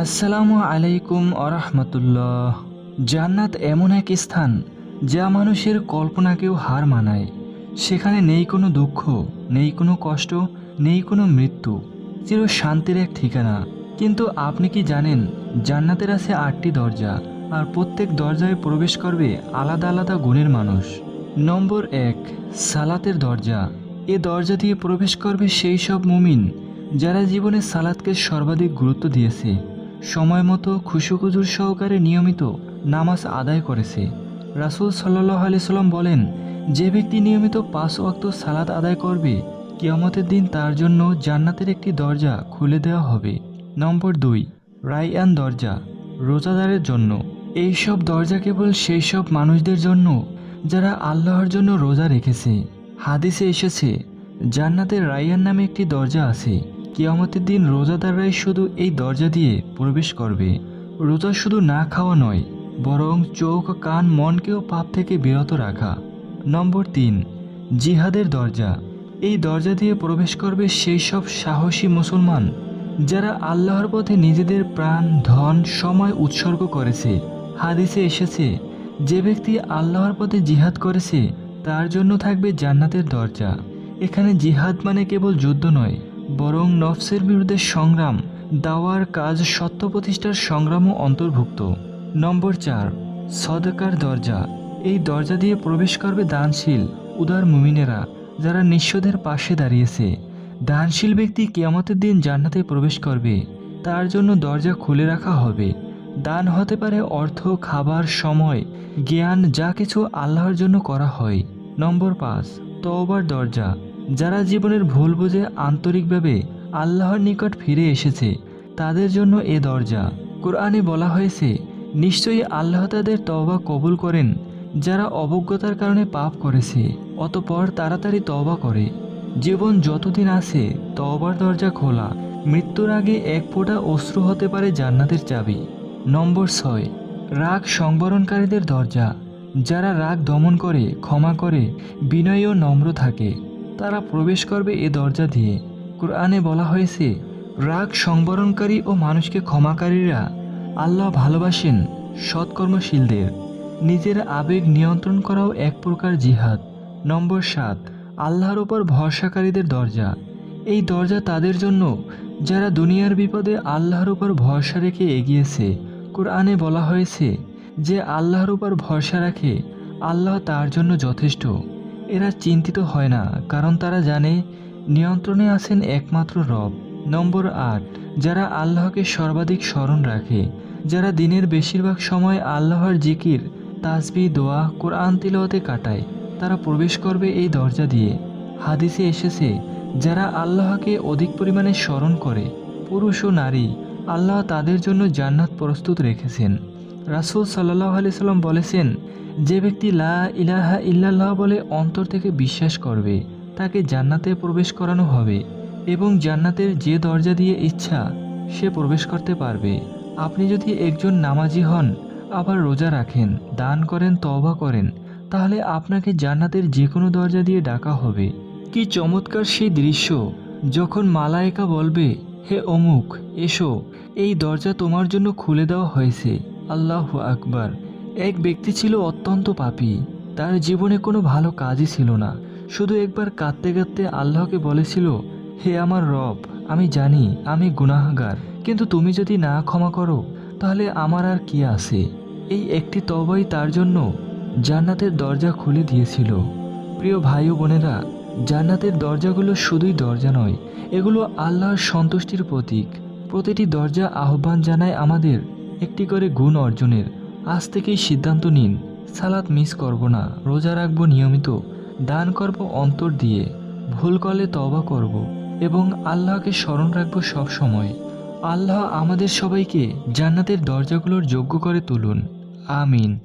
আসসালামু আলাইকুম আরহামতুল্লাহ জান্নাত এমন এক স্থান যা মানুষের কল্পনাকেও হার মানায়। সেখানে নেই কোনো দুঃখ, নেই কোনো কষ্ট, নেই কোনো মৃত্যু, চির শান্তির এক ঠিকানা। কিন্তু আপনি কি জানেন, জান্নাতের আছে আটটি দরজা আর প্রত্যেক দরজায় প্রবেশ করবে আলাদা আলাদা গুণের মানুষ। নম্বর এক, সালাতের দরজা। এ দরজা দিয়ে প্রবেশ করবে সেই সব মুমিন যারা জীবনে সালাদকে সর্বাধিক গুরুত্ব দিয়েছে। সময় মতো খুশুখুজুর সহকারে নিয়মিত নামাজ আদায় করেছে। রাসুল সাল্লাহ আলিয়াল্লাম বলেন, যে ব্যক্তি নিয়মিত পাঁচ ওয়াক্ত সালাদ আদায় করবে, কিয়ামতের দিন তার জন্য জান্নাতের একটি দরজা খুলে দেওয়া হবে। নম্বর দুই রাইয়ান দরজা, রোজাদারের জন্য। এই সব দরজা কেবল সেই সব মানুষদের জন্য যারা আল্লাহর জন্য রোজা রেখেছে। হাদিসে এসেছে, জান্নাতের রাইয়ান নামে একটি দরজা আছে। কিয়ামতের দিন রোজাদাররাই শুধু এই দরজা দিয়ে প্রবেশ করবে। রোজা শুধু না খাওয়া নয়, বরং চোখ, কান, মনকেও পাপ থেকে বিরত রাখা। নম্বর তিন, জিহাদের দরজা। এই দরজা দিয়ে প্রবেশ করবে সেই সব সাহসী মুসলমান, যারা আল্লাহর পথে নিজেদের প্রাণ, ধন, সময় উৎসর্গ করেছে। হাদিসে এসেছে, যে ব্যক্তি আল্লাহর পথে জিহাদ করেছে, তার জন্য থাকবে জান্নাতের দরজা। এখানে জিহাদ মানে কেবল যুদ্ধ নয় বরং নফসের বিরুদ্ধে সংগ্রাম, দাওয়ার কাজ সত্য প্রতিষ্ঠার সংগ্রামও অন্তর্ভুক্ত। নম্বর চার, সদকার দরজা। এই দরজা দিয়ে প্রবেশ করবে দানশীল, উদার মুমিনেরা, যারা নিঃস্বদের পাশে দাঁড়িয়েছে। দানশীল ব্যক্তি কেয়ামতের দিন জান্নাতে প্রবেশ করবে। তার জন্য দরজা খুলে রাখা হবে। দান হতে পারে অর্থ, খাবার, সময়, জ্ঞান, যা কিছু আল্লাহর জন্য করা হয়। নম্বর পাঁচ, তওবার দরজা। যারা জীবনের ভুল বুঝে আন্তরিকভাবে আল্লাহর নিকট ফিরে এসেছে, তাদের জন্য এ দরজা। কোরআনে বলা হয়েছে, নিশ্চয়ই আল্লাহ তাদের তওবা কবুল করেন, যারা অবজ্ঞতার কারণে পাপ করেছে, অতপর তাড়াতাড়ি তওবা করে। জীবন যতদিন আছে, তওবার দরজা খোলা, মৃত্যুর আগে এক ফোঁটা অশ্রু হতে পারে জান্নাতের চাবি। নম্বর ছয়, রাগ সংবরণকারীদের দরজা। যারা রাগ দমন করে, ক্ষমা করে, বিনয় ও নম্র থাকে। তারা প্রবেশ করবে এ দরজা দিয়ে। কোরআনে বলা হয়েছে, রাগ সংবরণকারী ও মানুষকে ক্ষমাকারীরা আল্লাহ ভালোবাসেন সৎকর্মশীলদের। নিজের আবেগ নিয়ন্ত্রণ করাও এক প্রকার জিহাদ। নম্বর সাত, আল্লাহর ওপর ভরসাকারীদের দরজা। এই দরজা তাদের জন্য, যারা দুনিয়ার বিপদে আল্লাহর উপর ভরসা রেখে এগিয়েছে। কোরআনে বলা হয়েছে, যে আল্লাহর উপর ভরসা রাখে, আল্লাহ তার জন্য যথেষ্ট। এরা চিন্তিত হয় না, কারণ তারা জানে নিয়ন্ত্রণে আছেন একমাত্র রব। নম্বর আট, যারা আল্লাহকে সর্বাধিক স্মরণ রাখে, যারা দিনের বেশিরভাগ সময় আল্লাহর জিকির, তাসবি, দোয়া, কোরআন তিলওয়াতে কাটায়, তারা প্রবেশ করবে এই দরজা দিয়ে। হাদিসে এসেছে, যারা আল্লাহকে অধিক পরিমাণে স্মরণ করে, পুরুষ ও নারী, আল্লাহ তাদের জন্য জান্নাত প্রস্তুত রেখেছেন। রাসুল সাল্লাহ আলি সাল্লাম বলেছেন, যে ব্যক্তি লা ইলাহা ইল্লাল্লাহ বলে অন্তর থেকে বিশ্বাস করবে, তাকে জান্নাতে প্রবেশ করানো হবে এবং জান্নাতের যে দরজা দিয়ে ইচ্ছা, সে প্রবেশ করতে পারবে। আপনি যদি একজন নামাজি হন, আবার রোজা রাখেন, দান করেন তবা করেন, তাহলে আপনাকে জান্নাতের যে কোনো দরজা দিয়ে ডাকা হবে। কি চমৎকার সেই দৃশ্য! যখন মালায়েকা বলবে, হে অমুক, এসো, এই দরজা তোমার জন্য খুলে দেওয়া হয়েছে। আল্লাহ আকবার। এক ব্যক্তি ছিল অত্যন্ত পাপী। তার জীবনে কোনো ভালো কাজই ছিল না। শুধু একবার কাঁদতে কাঁদতে আল্লাহকে বলেছিল, হে আমার রব, আমি জানি আমি গুনাহগার। কিন্তু তুমি যদি না ক্ষমা করো, তাহলে আমার আর কি আছে? এই একটি তবাই তার জন্য জান্নাতের দরজা খুলে দিয়েছিল। প্রিয় ভাই ও বোনেরা, জান্নাতের দরজাগুলো শুধুই দরজা নয়, এগুলো আল্লাহর সন্তুষ্টির প্রতীক। প্রতিটি দরজা আহ্বান জানায় আমাদের একটি করে গুণ অর্জনের। আজ থেকেই সিদ্ধান্ত নিন সালাদ মিস করব না, রোজা রাখব নিয়মিত, দান করব অন্তর দিয়ে, ভুল কলে তবা করব এবং আল্লাহকে স্মরণ রাখব সব সময়। আল্লাহ আমাদের সবাইকে জান্নাতের দরজাগুলোর যোগ্য করে তুলুন। আমিন।